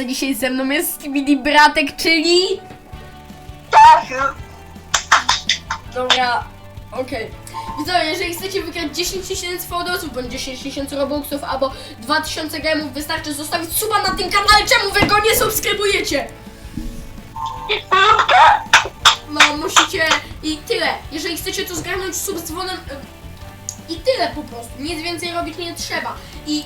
Polsce. Dzisiaj ze mną jest Skibidi Bratek, czyli... Tak, Dobra, okej. Widzowie, jeżeli chcecie wygrać 10 tysięcy fałdosów, bądź 10 tysięcy robuxów, albo 2000 gemów, wystarczy zostawić suba na tym kanale. Czemu wy go nie subskrybujecie? No, musicie i tyle. Jeżeli chcecie to zgarnąć sub z dzwonem y, i tyle po prostu. Nic więcej robić nie trzeba. I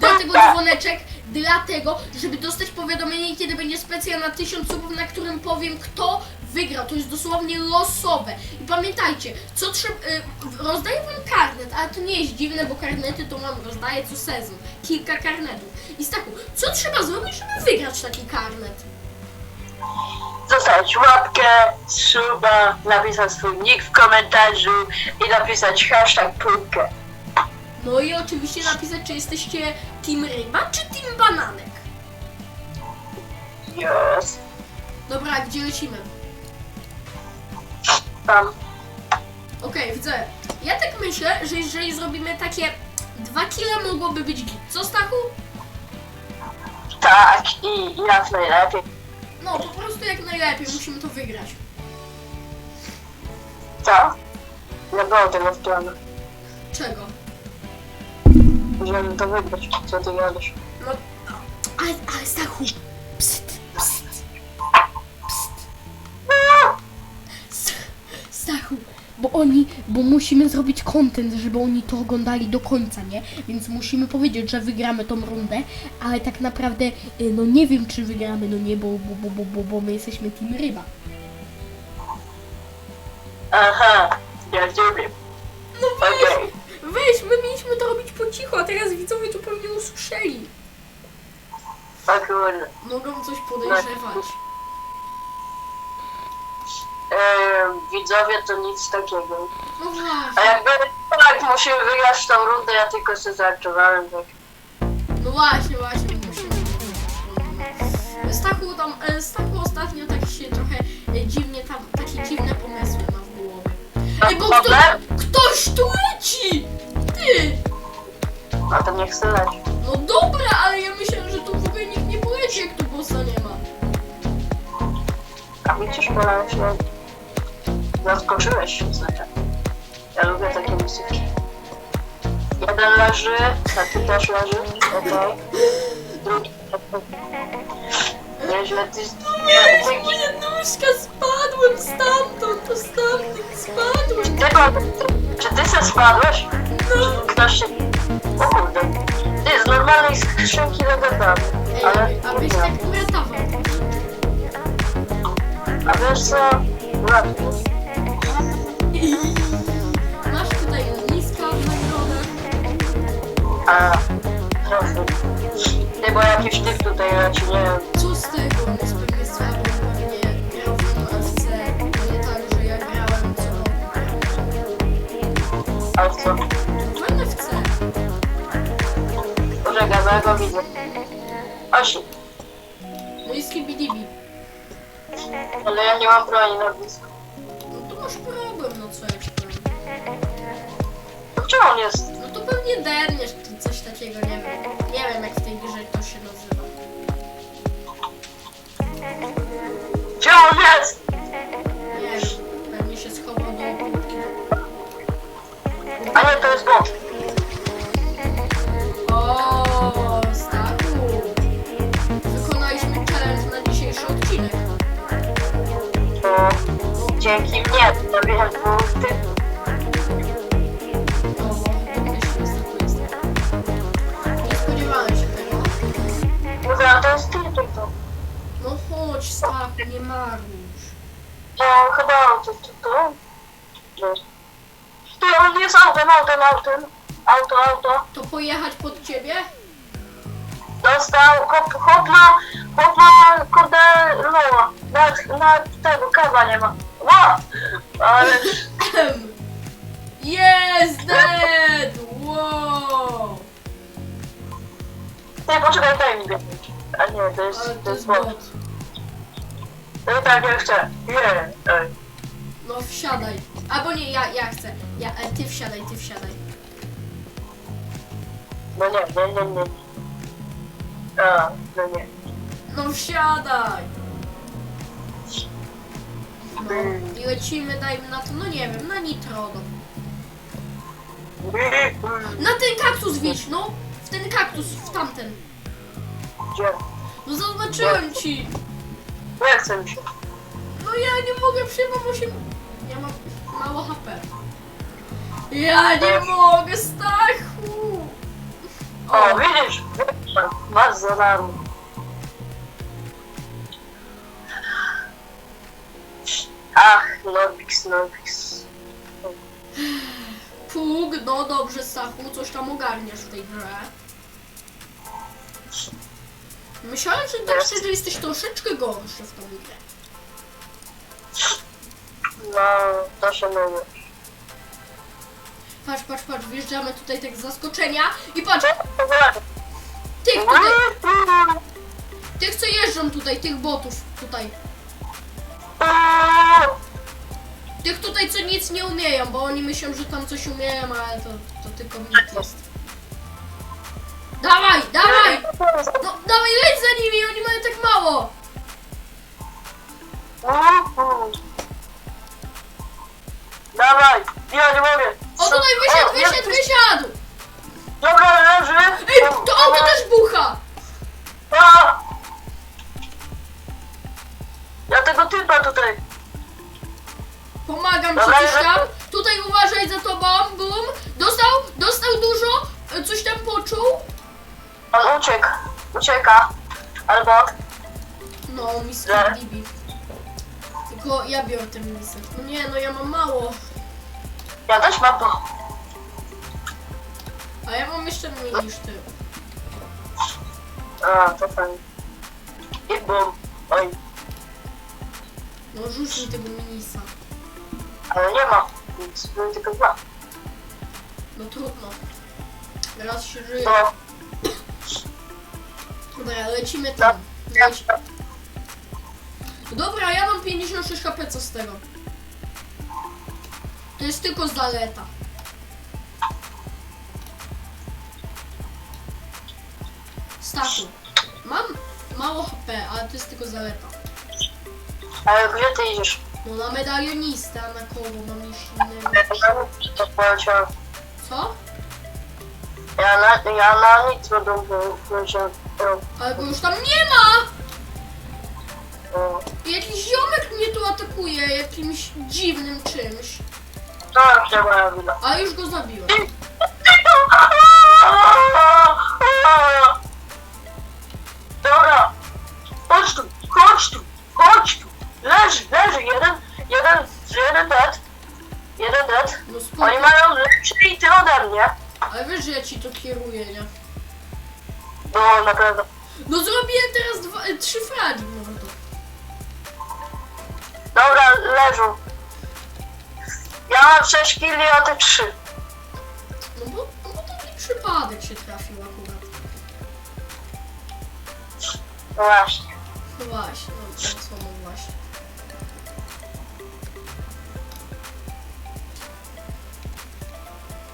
dlatego dzwoneczek, dlatego, żeby dostać powiadomienie, kiedy będzie specjal na 1000 subów, na którym powiem, kto wygrał. To jest dosłownie losowe. I pamiętajcie, co trzeba. Y, rozdaję wam karnet, ale to nie jest dziwne, bo karnety to mam rozdaję co sezon. Kilka karnetów. I Staku, co trzeba zrobić, żeby wygrać taki karnet? Zostawić łapkę, suba, napisać swój nick w komentarzu i napisać hashtag pulkę. No i oczywiście napisać, czy jesteście team ryba, czy team bananek. Yes. Dobra, gdzie lecimy? Tam. Okej, widzę. Ja tak myślę, że jeżeli zrobimy takie dwa kile mogłoby być git. Co Stachu? Tak, i jak najlepiej. No, po prostu jak najlepiej, musimy to wygrać. Tak. Nie było tego w planie, Czego? Żeby to wygrać. Co ty gadasz? No, ale, ale Stachu, pst, pst, pst. S- Stachu, bo oni, bo musimy zrobić content, żeby oni to oglądali do końca, nie? Więc musimy powiedzieć, że wygramy tą rundę, ale tak naprawdę, y, no nie wiem, czy wygramy, no nie, bo, bo, bo, bo, bo, bo my jesteśmy team ryba. Aha, ja lubię. Cichu, a teraz widzowie tu pewnie usłyszeli. O kurde. Mogą coś podejrzewać. Ehm, widzowie to nic takiego. No A właśnie, jakby tak musimy wygrać tą rundę, ja tylko sobie zażartowałem tak. no właśnie, właśnie, musimy. Stachu tam, e, Stachu ostatnio tak się trochę e, dziwnie tam, takie dziwne pomysły ma w głowie. Ej, bo kto, ktoś tu leci! Ty! No to niech se leci. No dobra, ale ja myślałem, że tu w ogóle nikt nie poleci, jak tu bossa nie ma. A widzisz, bo się zaskoczyłeś się znaczy. Ja lubię takie muzyki. Jeden leży, taki też leży, okej. Drugi, Nieźle, ty... Nie. Moja nóżka, spadłem stamtąd, to stamtąd spadłem. Ty, czy ty se spadłeś? No. Ktoś się... O z normalnej skrzynki zagadamy. Ale... Ej, a byś tak uratował. A wiesz co? Łatwo. Masz tutaj niska nagrodę. A... Trochę. Ty, bo jakiś typ tutaj leci, nie wiem. Co z tego? Jest pewnie słaby, pewnie grał w NFC. To nie tak, że ja grałem co A co? w NFC. Poczekaj, bo ja go widzę. Osi, No i skibidibi. ale ja nie mam broni na blisko. No to masz problem, no co ja ci powiem. To Gdzie on jest? No to pewnie derniesz czy coś takiego, nie wiem. Nie wiem jak w tej grze to się nazywa. Gdzie on jest? Nie wiem. Pewnie się schował do. A nie, to jest bot. Dzięki mnie zabiłem dwóch typów. O, domyślny Staku jest. Nie spodziewałem się tego. Mówię, a to jest ty tylko. No chodź, Staku, nie marnuj. No, chyba to, to, to. to. Ty, on jest autem, autem, autem. Auto, auto. To pojechać pod ciebie? Dostał, hop, hop na, hop na, kurde, loa. Na, na tego, kawa nie ma. Ale. Jest dead! Wow! ty, poczekaj, daj mi biegać. A nie, to jest, Ale to to jest jest bot. No tak, ja chcę. Nie, ej. No wsiadaj. Albo nie, ja, ja chcę. Ja, e, ty wsiadaj, ty wsiadaj. No nie, nie, nie, nie. A, no nie. No wsiadaj! No i lecimy, dajmy na to, no nie wiem, na nitro. No. Na ten kaktus wiedź, no! W ten kaktus, w tamten. Gdzie? No zaznaczyłem ci! Nie chcę mi się. No ja nie mogę przyjmować 8... Ja mam mało HP. Ja nie mogę, Stachu! O, widzisz? Masz za darmo. Ach, Norbix, Norbix. Pug, no dobrze, Stachu, coś tam ogarniasz w tej grze. Myślałem, że tak szczerze jesteś troszeczkę gorszy w tą grę. No, to się mówi. Patrz, patrz, patrz, wjeżdżamy tutaj tak z zaskoczenia i patrz, tych tutaj, tych co jeżdżą tutaj, tych botów tutaj. Tych tutaj co nic nie umieją, bo oni myślą, że tam coś umieją, ale to, to tylko mit jest. Dawaj, dawaj! No dawaj, leć za nimi, oni mają tak mało! Dawaj, ja nie mogę. O tutaj wysiadł, wysiadł, wysiadł! Dobra, leży. Ej, to auto też bucha! A! Ja tego typa tutaj. Pomagam ci Dobra, coś tam. Tutaj uważaj za tobą, bum. Dostał, dostał dużo, e, coś tam poczuł. On uciekł. Ucieka. Albo... No, mi Nie. skradlibi. Tylko ja biorę ten misek. No nie, no ja mam mało. Ja też mam to. A ja mam jeszcze mniej niż ty. A, to fajnie. I bum. Oj, No rzuć mi tego minisa. ale nie ma. Nic, były tylko dwa. No trudno. Raz się żyje. To... Dobra, lecimy tam. Ja, Leci... Dobra, ja mam 56 HP, co z tego? To jest tylko zaleta. Stachu, mam mało HP, ale to jest tylko zaleta. Ale gdzie ty idziesz? No na medalionista, na koło mam iść innego. To poleciałem. Co? Ja na, ja na nic będę poleciałem. Ale go już tam nie ma! Jakiś ziomek mnie tu atakuje jakimś dziwnym czymś. To się moja wina. A już go zabiłem. Dobra, chodź tu, chodź tu, chodź tu. Leży, leży, jeden, jeden, jeden dead, jeden dead. No spoko. Oni mają lepszy ty ode mnie. Ale wiesz, że ja ci to kieruję, nie? No, na pewno. No zrobiłem teraz dwa, e, trzy fragi, no to. Dobra, leżą. Ja mam 6 killi, a ty 3. No bo, no bo taki przypadek się trafił akurat. No właśnie. No właśnie, no to słowo właśnie.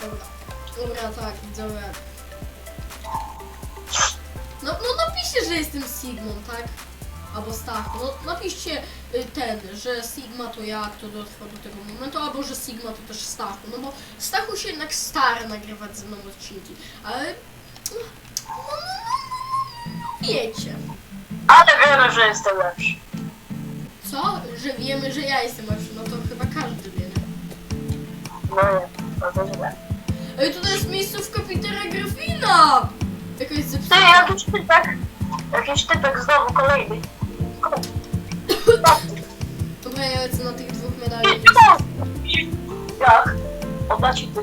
Dobra, dobra, tak, widzowie. No, no napiszcie, że jestem Sigmą, tak? Albo Stachu. No napiszcie y, ten, że Sigma to ja, kto dotrwał do tego momentu, albo że Sigma to też Stachu. No bo Stachu się jednak stara nagrywać ze mną odcinki, ale... No, no, no, no, no wiecie. Ale wiemy, że jestem lepszy. Co? Że wiemy, że ja jestem lepszy, no to chyba każdy wie? No nie, no to źle. Ej, tutaj jest miejscówka Petera Griffina! Jakaś Ty, zepsuta. jakiś typek, jakiś typek znowu kolejny. Dobra, ja lecę na tych dwóch medali. Jak? Oda ci ty.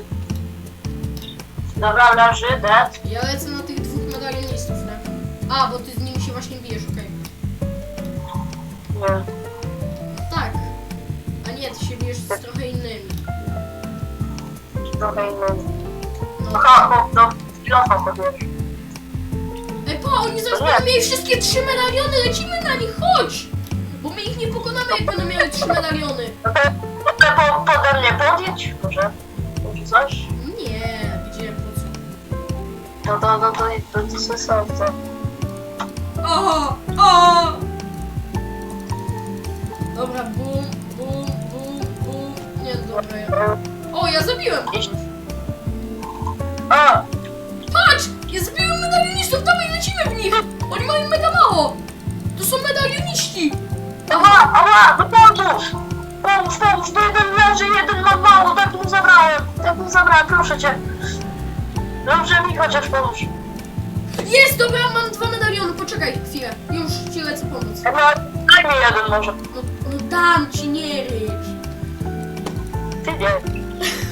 Dobra, leży, dead. Ja lecę na tych dwóch medalionistów, nie? A, bo ty z nimi się właśnie bijesz, okej. Nie. Tak. A nie, ty się bijesz z trochę innymi. Trochę inny. No. Aha, chłop, no, kilofa podjesz. Ej, pa, oni zaraz będą mieli wszystkie trzy medaliony, lecimy na nich, chodź! Bo my ich nie pokonamy, jak będą miały trzy medaliony. No to, no to po, pode mnie może? Może coś? Nie, gdzie, po co? No to, no to, to, to sensowne. O! O! Dobra, bum, bum, bum, bum. Nie, dobra. Ja... O, ja zabiłem kogoś. A, Patrz! Ja zabiłem medalionistów, dawaj lecimy w nich! Oni mają mega mało! To są medalioniści! ała, ała, no pomóż! Pomóż, pomóż, bo jeden leży, jeden ma mało, tak mu zabrałem. Tak mu zabrałem, proszę cię. Dobrze mi chociaż pomóż. Jest, dobra, mam dwa medaliony, poczekaj chwilę. Już ci lecę pomóc. Chyba daj mi jeden może. No, no dam ci, nie rycz. Ty nie.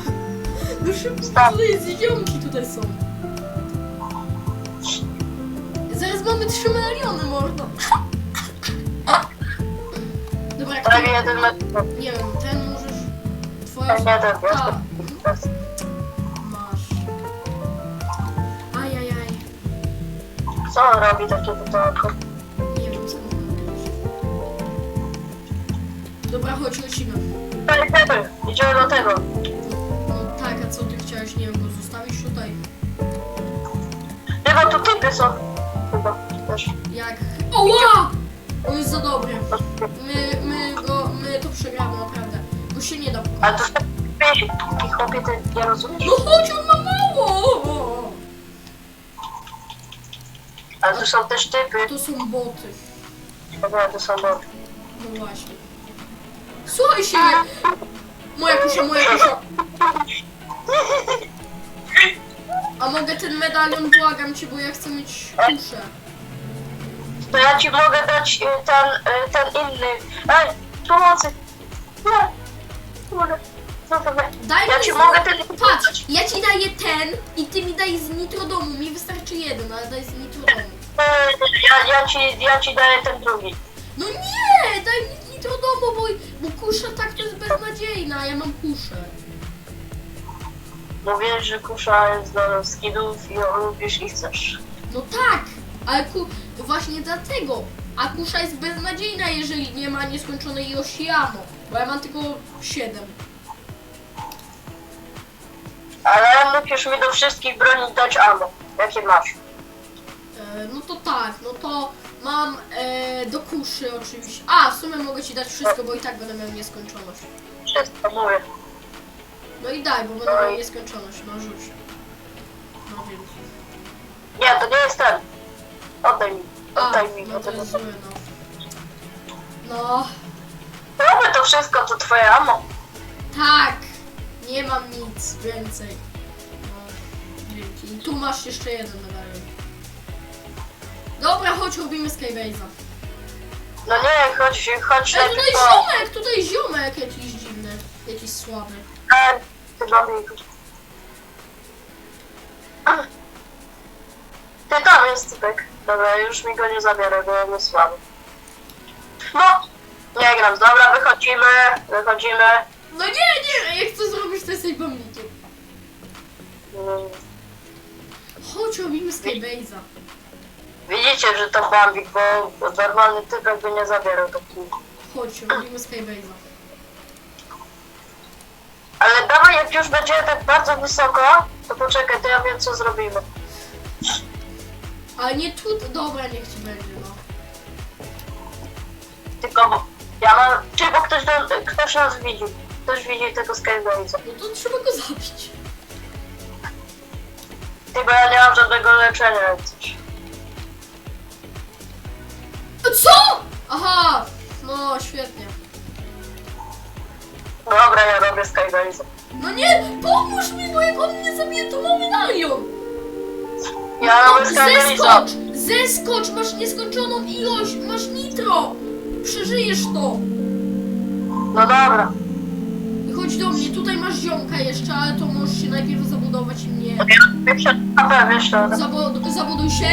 Szybko, Stop. tutaj jest ziomki tutaj są. Zaraz mamy trzy medaliony, mordo. Dobra, Daj mi kto, jeden metr. nie wiem, ten możesz... Twoja... Daj mi jeden, Ta, wiesz? masz. Ajajaj. Co on robi takie pytanko? Nie wiem, co mam robić. Dobra, chodź, lecimy. Daj, daj, idziemy do tego. Chciałeś, nie wiem, go zostawić tutaj? Nie, bo tu typy są. Chyba też. Jak... Oła! On jest za dobry. My, my go, my to przegramy, naprawdę. Bo się nie da pokonać. Ale to są typy chłopie, ty nie rozumiesz? No chodź, on ma mało! Ale tu są też typy. To są boty. Dobra, to są boty. No właśnie. Słuchaj się! Moja kusza, moja kusza. A mogę ten medalion, błagam cię, bo ja chcę mieć kuszę. To ja ci mogę dać y, ten, y, ten inny. Ej, pomocy! Nie! Kurde. Co to będzie? Daj Ja mi ci mogę ten Patrz, ja ci daję ten i ty mi daj z nitrodomu. Mi wystarczy jeden, ale daj z nitrodomu. Y, Ja, ja, ci, ja ci daję ten drugi. No nie! Daj mi nitrodomu, bo, bo kusza tak to jest beznadziejna, a ja mam kuszę. Mówię, że kusza jest do skinów i ją lubisz i chcesz. No tak, ale ku... właśnie dlatego. A kusza jest beznadziejna, jeżeli nie ma nieskończonej ilości ammo. Bo ja mam tylko 7. Ale musisz mi do wszystkich broni dać ammo. Jakie masz? E, no to tak, no to mam e, do kuszy oczywiście. A, w sumie mogę ci dać wszystko, bo i tak będę miał nieskończoność. Wszystko mówię. No i daj, bo będę miał nieskończoność. No rzuć. No więc. Nie, to nie jest ten. Oddaj mi. A, Oddaj mi. no to oddaj mi. jest zły, no. No, to wszystko, to twoje ammo. tak. Nie mam nic więcej. No, dzięki. I tu masz jeszcze jeden medalion. Dobra, chodź, robimy Skybase'a. No nie, chodź, chodź Ej, tutaj najpierw po... ziomek, tutaj ziomek jakiś dziwny, jakiś słaby. Chyba mi... Ty tam jest typek. Dobra, już mi go nie zabiorę, bo on jest słaby. No! Nie gram, dobra, wychodzimy, wychodzimy. No nie, nie, ja chcę zrobić te save pomniki. Mm, Chodź, robimy Skybase'a. Widzicie, że to bambik, bo normalny typek by nie zabierał takich. Chodź, robimy Skybase'a. Ale dawaj, jak już będzie tak bardzo wysoko, to poczekaj, to ja wiem co zrobimy. Ale nie tu, dobra, niech ci będzie, no. Tylko ja mam... Czy bo ktoś, do, ktoś nas widzi. Ktoś widzi tego Skybase'a. No to trzeba go zabić. Ty, bo ja nie mam żadnego leczenia jak coś. Co? Aha, no świetnie. Dobra, ja robię Skybase'a. No nie, pomóż mi, bo jak on mnie zabije, to mam medalion. Ja No, robię zeskocz, zeskocz, masz nieskończoną ilość, masz nitro. Przeżyjesz to. No dobra. I chodź do mnie, tutaj masz ziomka jeszcze, ale to możesz się najpierw zabudować i mnie. Na wiesz. Zabud zabuduj się.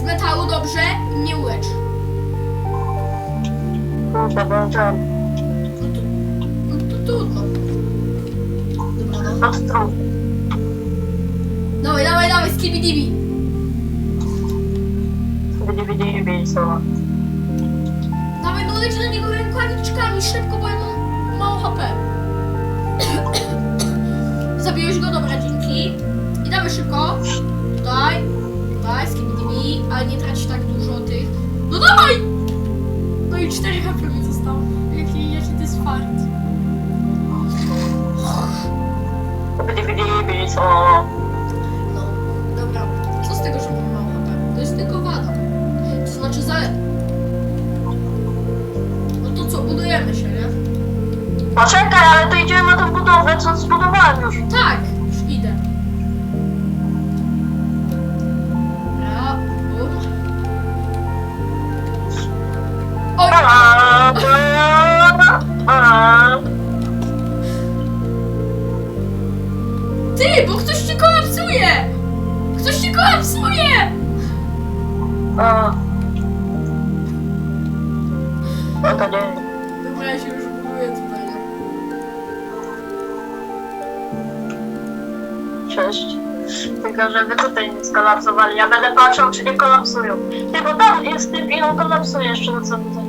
Z metalu dobrze i mnie ulecz. Kurde, bo trudno. Dobra, no. No trudno. Dawaj, dawaj, dawaj, skibidibi. Mieli słowa. Dawaj, no leć na niego rękawiczkami szybko, bo ja mam mało HP. Zabiłeś go, dobra, dzięki. I dawaj szybko. Tutaj, tutaj, skibidibi, ale nie trać tak dawaj! No i 4 HP mi zostało. Co? No, dobra. Co z tego, że mam mało HP? To jest tylko wada. To znaczy zaleta. No to co, budujemy się, nie? Poczekaj, ale to idziemy na tę budowę, co zbudowałem już. Tak, No to nie. Dobra, ja się już buduję tutaj? Cześć. Tylko żeby tutaj nie skolapsowali. Ja będę patrzył, czy nie kolapsują. Ty, bo tam jest typ i on kolapsuje jeszcze na co widzę.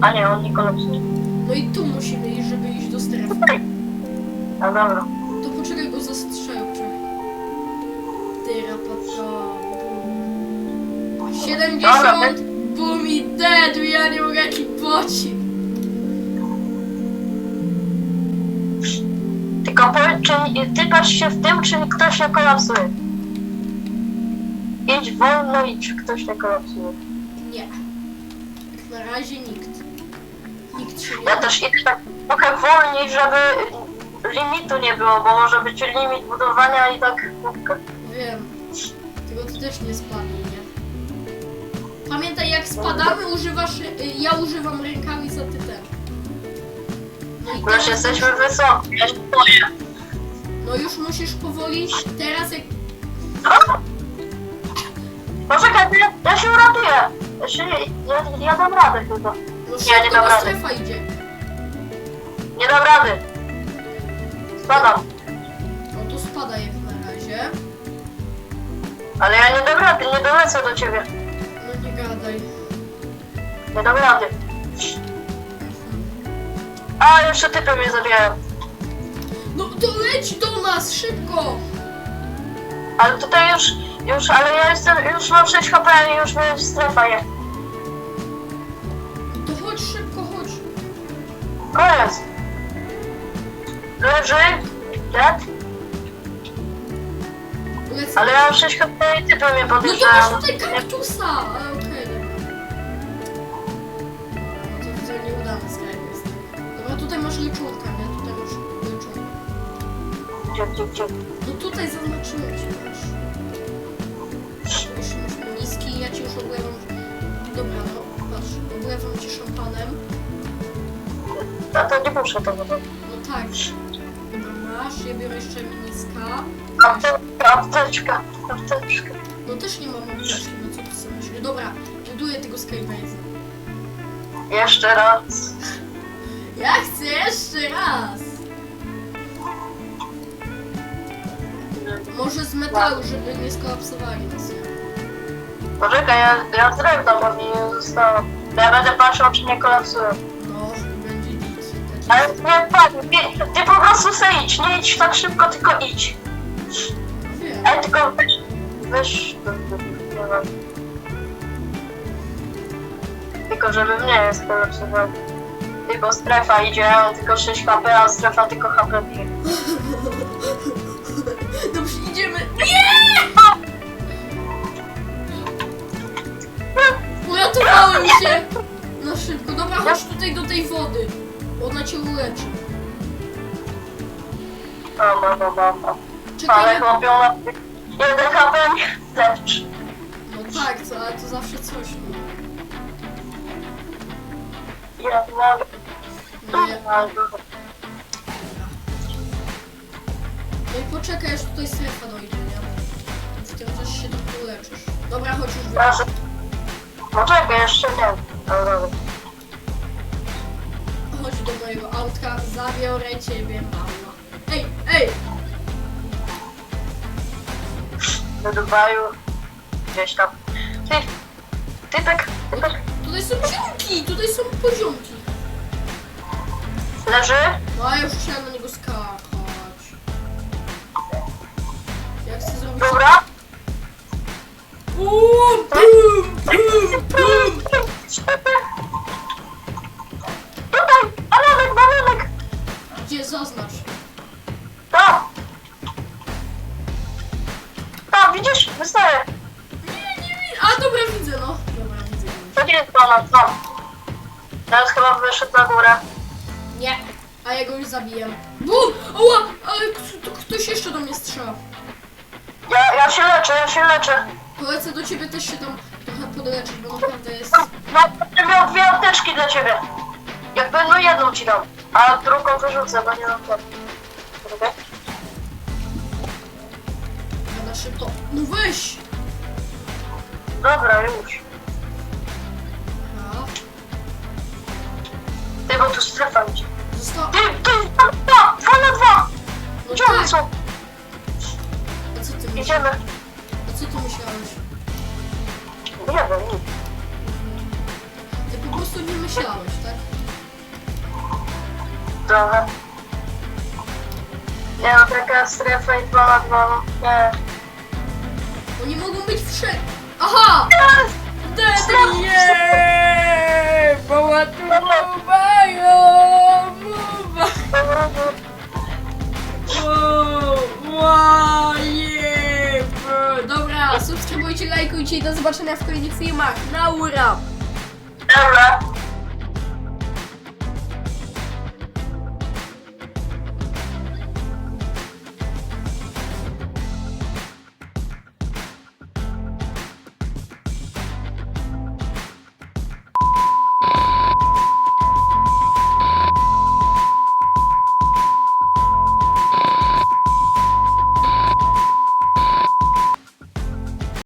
A nie, on nie kolapsuje. No i tu musimy iść, żeby iść do strefy. No dobra. To poczekaj, go zastrzelił, czekaj. Tyra, pata, bum. 70, boom i dead, ja nie mogę, jaki bocik. Tylko powiedz, czy ty patrz się w tym, czy ktoś nie kolapsuje. Idź wolno i czy ktoś nie kolapsuje. Nie. Jak na razie nikt. Nikt się nie... Ja też idę tak trochę wolniej, żeby limitu nie było, bo może być limit budowania i tak. Wiem. Tylko ty też nie spadnij, nie? Pamiętaj, jak spadamy, używasz... y, Ja używam rękawic, a ty też. No i już teraz- jesteśmy wysoki, ja się boję. No już musisz powoli, teraz jak... Poczekaj, ja, ja się uratuję. Ja, się, ja, ja dam radę chyba. No Nie, dam bo rady. strefa idzie. Nie dam rady. Spadam. No to spada jak na razie. Ale ja nie dam rady, nie dolecę do ciebie. No rady. A, jeszcze typy mnie zabijają. No to leć do nas, szybko! Ale tutaj już, już, ale ja jestem, już mam 6 HP i już mnie strefa je. To chodź szybko, chodź. Koniec. Leży. Dead. Lecę. Ale ja mam 6 HP i typy mnie No to podjeżdżają. masz tutaj kaktusa! Masz leczonka, nie? Tutaj masz leczonkę. Gdzie, gdzie, gdzie? No tutaj zaznaczyłem ci, wiesz. Już masz niski, ja ci już oblewam. Dobra, no patrz, oblewam ci szampanem. No to nie muszę tego robić. No tak. Dobra, masz, ja biorę jeszcze miniska. Apteczka, apteczka, apteczka. No też nie mam apteczki, no co ty sobie myślisz? Dobra, buduję tego Skybase'a. Jeszcze raz. Ja chcę jeszcze raz! Może z metalu, żeby nie skolapsowali nas. Poczekaj, ja, ja z drewna bo mi nie zostało. Ja będę patrzył, czy nie kolapsują. No, będzie nic. Ale nie, tak, nie, ty po prostu se idź, nie idź tak szybko, tylko idź. Wiem. Ale tylko weź, weź, nie wiem. Tylko żeby mnie nie skolapsował. Tylko strefa idzie, a on tylko 6 HP, a strefa tylko HP bije. Dobrze, idziemy. Nie! Uratowałem się! No szybko, dobra, chodź tutaj do tej wody. Ona cię uleczy. Mama, mama. Czekaj, Ale chłopią na jeden HP mnie lecz. No tak, co, ale to zawsze coś. No. No, no i poczekaj, aż tutaj strefa dojdzie, nie? W tym czasie się trochę uleczysz. Dobra, chodź już. Proszę. Poczekaj, jeszcze nie. Chodź do mojego autka, zabiorę ciebie, mama. Ej, ej! Do Dubaju. Gdzieś tam. Ty, typek, typek. Tutaj są ziomki, tutaj są poziomki. Leży? No ja już chciałem na niego już zabiję. Bum! Oła! Ale k- ktoś jeszcze do mnie strzela. Ja, ja się leczę, ja się leczę. Polecę do ciebie też się tam trochę podleczyć, bo naprawdę jest... No, będę miał dwie apteczki dla ciebie. Jak będą jedną ci dam, a drugą wyrzucę, bo nie mam tam. Dobra? Na szybko. No weź! Dobra, już. Aha. Ty, bo tu strefa idzie. Została... Ty, ty, dwa, dwa, dwa na dwa. No Gdzie one tak. są? A co ty myślałeś? Idziemy. A co ty myślałeś? Nie wiem, nic. Ty po prostu nie myślałeś, tak? Dobra. Nie no, taka strefa i dwa na dwa, no. Nie. Oni mogą być wszędzie. Aha! Wtedy Stref- nie! Zobaczenia w kolejnych filmach. Naura! Dobra.